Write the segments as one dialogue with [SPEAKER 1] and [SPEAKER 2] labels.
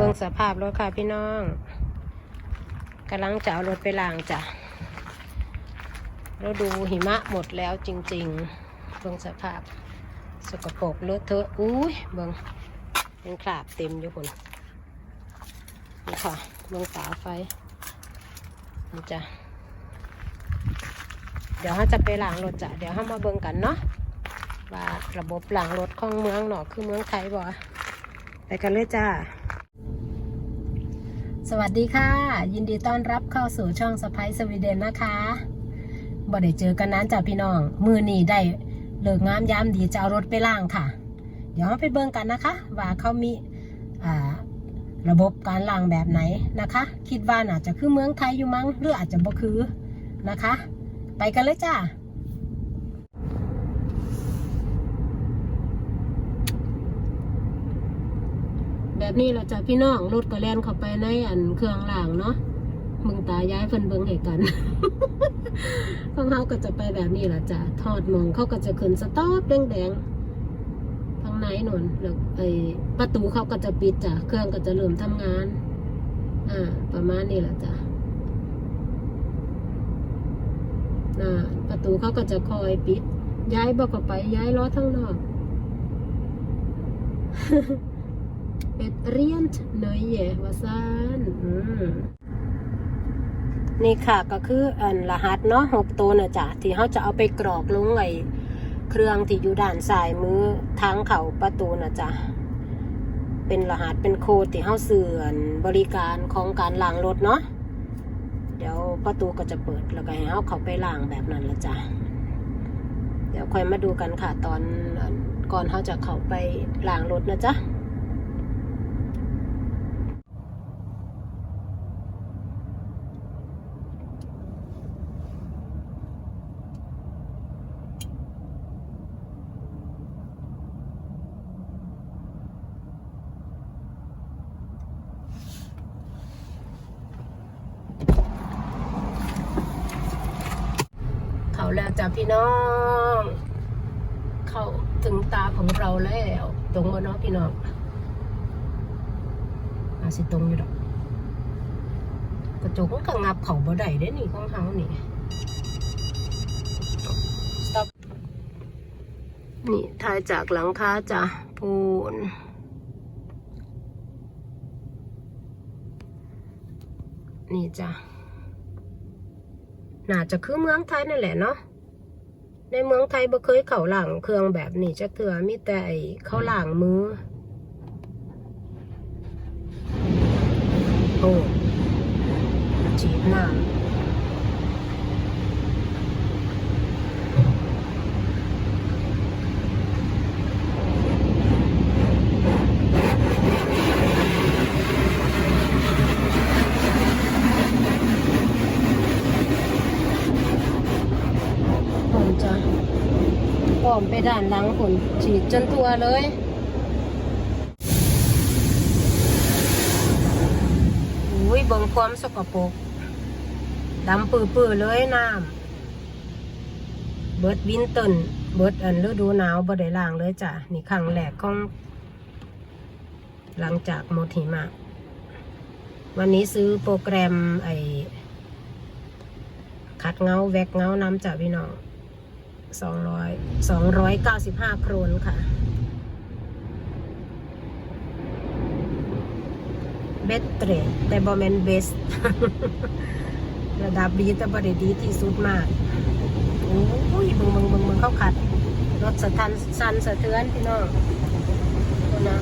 [SPEAKER 1] เบิ่งสภาพรถค่ะพี่น้องกำลังจะเอารถไปล้างจ้ะแล้วดูหิมะหมดแล้วจริงๆเบิ่งสภาพ สกปรกเลอะเทอะอุ้ยเบิ่งเป็นคราบเต็มอยู่คนนี่ค่ะเบิ่งฝาไฟนี่จ้ะเดี๋ยวเขาจะไปล้างรถจ้ะเดี๋ยวเขามาเบิ่งกันเนาะว่าระบบล้างรถของเมืองหนอคือเมืองไทยบ่ไปกันเลยจ้า สวัสดีค่ะ ยินดีต้อนรับเข้าสู่ช่องสไปสวีเดนนะคะบ่ได้เจอกันนานจ้าพี่น้อง มือนี่ได้เลิกงามยามดีจะเอารถไปล่างค่ะ เดี๋ยวเราไปเบิ่งกันนะคะ ว่าเขามีระบบการล่างแบบไหนนะคะ คิดว่าน่าจะคือเมืองไทยอยู่มั้งหรืออาจจะบ่คือนะคะ ไปกันเลยจ้า แบบนี้เราจะพี่น้องรถก็แล่นเข้าไปในอันเครื่องล่างเนาะมึงตาย้ายเพิ่นเบิ่งให้กันของเขาก็จะไปแบบนี้ล่ะจ้ะทอดมองเขาก็จะขึ้นสต๊อปแดงๆทางไหนนนแล้วไอ้ประตูเขาก็จะปิดจ้ะเครื่องก็จะเริ่มทำงาน อ่า ประมาณนี้ล่ะจ้ะน่ะประตูเขาก็จะคอยปิด ย้ายบอกก็ไปย้ายล้อทั้งนอก เป็ดเรียนเนยแย่วาซานนี่ค่ะก็คืออันรหัสเนาะหกตัวนะจ๊ะที่เขาจะเอาไปกรอกลงไอเครื่องที่อยู่ด้านซ้ายมือทางเขาประตูนะจ๊ะเป็นรหัสเป็นโคดที่เขาเสื่อนบริการของการล้างรถเนาะเดี๋ยวประตูก็จะเปิดแล้วก็ให้เขาเข้าไปล้างแบบนั้นละจ้ะเดี๋ยวค่อยมาดูกันค่ะตอนก่อนเขาจะเข้าไปล้างรถนะจ๊ะ แล้วจ้ะพี่น้อง เข้าถึงตาของเราแล้วตรงมาเนาะพี่น้องอาสิตรงอยู่ดอกกระจกมันก็งับเขาบ่ได้เด้นี่ของเฮานี่ stop นี่ถ่ายจากหลังคาจ้ะปูนนี่จ้ะ น่าจะคือเมืองไทยนั่นแหละเนาะในเมืองไทยบ่เคยเข่าหลังเครื่องแบบนี้จะเถื่อมีแต่ไอ้เข้าหลังมือ โอ้จีบน้ำ มไปด้านหลังผลฉีดจนตัวเลยอุ้ยเบิ่งความสกปรกดำปื้อๆเลยน้ำเบิดวินเตนเบิดอันฤดูหนาวบ่ได้ล้างเลยจ้ะ นี่ครั้งแรกของ หลังจากหมดหิมะวันนี้ซื้อโปรแกรมไอ ขัดเงา แวกเงาน้ำจ้ะพี่น้อง สองร้อยสองร้อยเก้าสิบห้าโครนค่ะ เบสเตรแต่บอแมนเบส ระดับดีแต่บริดีที่สุดมาก โอ้ยเบึงเบึงเบึงเบึงเข้าขัด รถสะทันสันสะเทือนพี่น้องดูนะ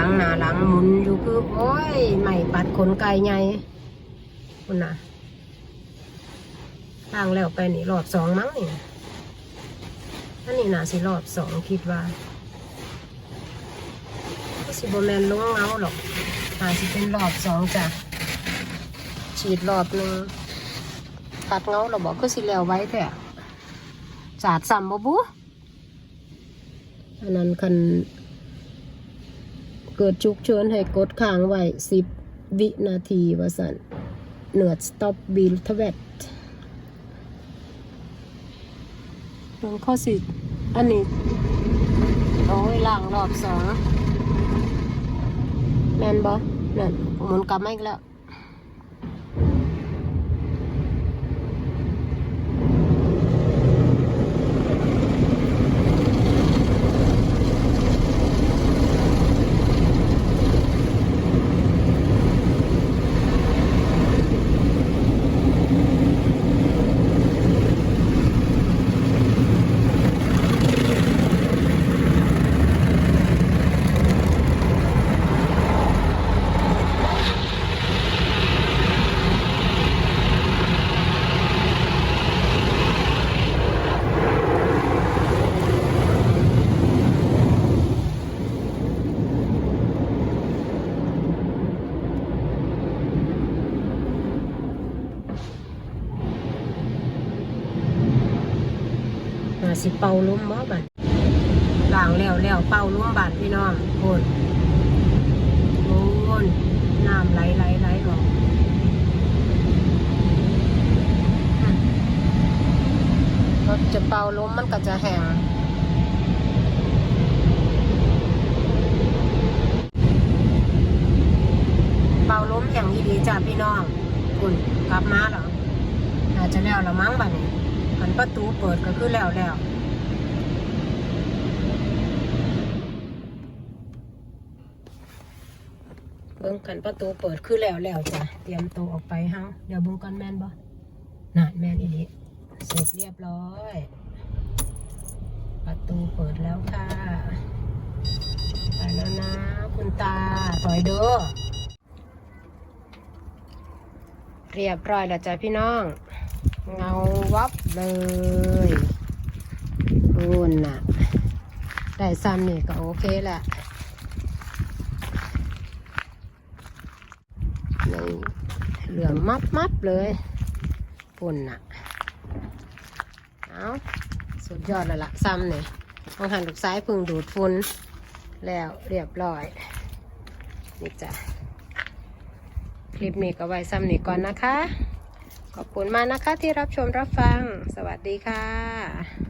[SPEAKER 1] อืมหน้า หลังหน้าหลังหมุนอยู่คือโอ้ยใหม่ปัดขนไก่ใหญ่คุณน่ะทางแล้วไปนี่รอบสองมั้งนี่อันนี้น่าสิรอบสองคิดว่าก็สิบแมนลงเงาหรอกอาจจะเป็นรอบสองจ้ะฉีดรอบหนึ่งตัดเงาเราบอกก็สิแล้วไว้แต่สาดซ้ำบ่บุอันนั้นคัน เกิดฉุกเฉินให้กดค้างไว้สิบวินาทีว่าสันเนือดสต็อปบิลทเวตตรงข้อสิอันนี้โอ้ยล่างรอบสองแมนบอนั่นหมุนกลับมาอีกแล้ว สิเป่าล้มบ่บัดล่างแล้วแล้วเป่าล้มบาดพี่น้องโคนโคนน้ำไหลไหลไหลออกอืมรถจะเป่าล้มมันก็จะแห้งเป่าล้มแห้งดีๆจ้าพี่น้องคุณกลับมาเหรออาจจะแล้วละมั้งบัดนี้ อันประตูเปิดก็คือแล้วแล้วเบิ่งกันประตูเปิดคือแล้วแล้วจ้ะเตรียมตัวออกไปเฮาเดี๋ยวเบิ่งก่อนแม่นบ่น่ะแม่นอีหลีเสร็จเรียบร้อย ประตูเปิดแล้วค่ะไปแล้วนะ คุณตาถอยเด้อเรียบร้อยแล้วจ้ะพี่น้อง เงาวับเลยนู่นน่ะ ได้ซ้ำนี่ก็โอเคแหละเหลือมับมับเลยปุ่นน่ะ เอาสุดยอดแล้วล่ะซ้ำนี่มองหันลูกซ้ายพึ่งดูดฝุ่นแล้วเรียบร้อย นี่จ้ะ คลิปนี้ก็ไว้ซ้ำนี่ก่อนนะคะ ขอบคุณมากนะคะที่รับชมรับฟัง สวัสดีค่ะ